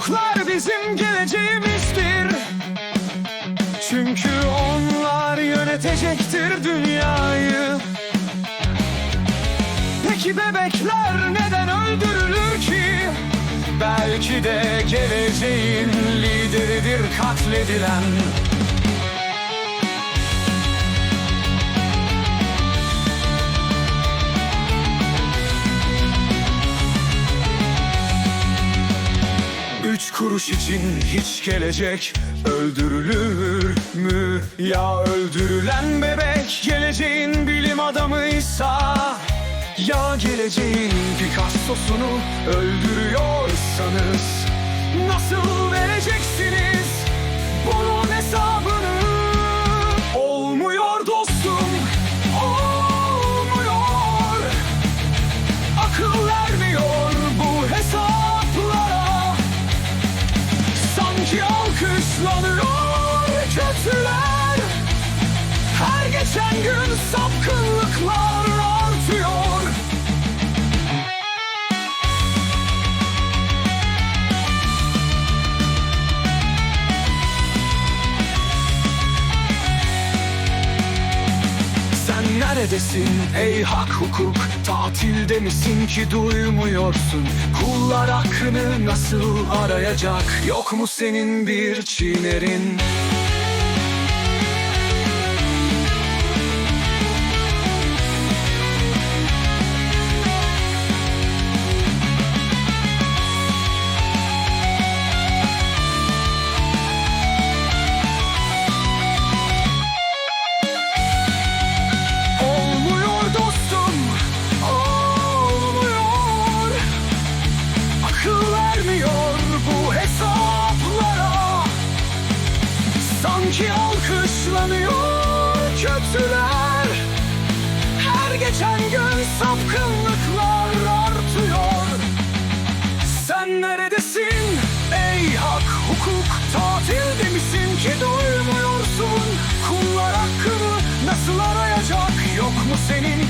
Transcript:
Çocuklar bizim geleceğimizdir. Çünkü onlar yönetecektir dünyayı. Peki bebekler neden öldürülür ki? Belki de geleceğin lideridir katledilen kuruş için hiç gelecek öldürülür mü? Ya öldürülen bebek geleceğin bilim adamıysa Ya geleceğin Picasso'sunu öldürüyorsanız Nasıl gün sapkınlıklar artıyor. Sen neredesin ey hak hukuk? Tatilde misin ki duymuyorsun? Kullar hakkını nasıl arayacak? Yok mu senin bir çiğnerin kötüler. Her geçen gün sapkınlıklar artıyor. Sen neredesin? Ey hak hukuk Tatilde misin ki duymuyorsun Kullar hakkını nasıl arayacak? Yok mu senin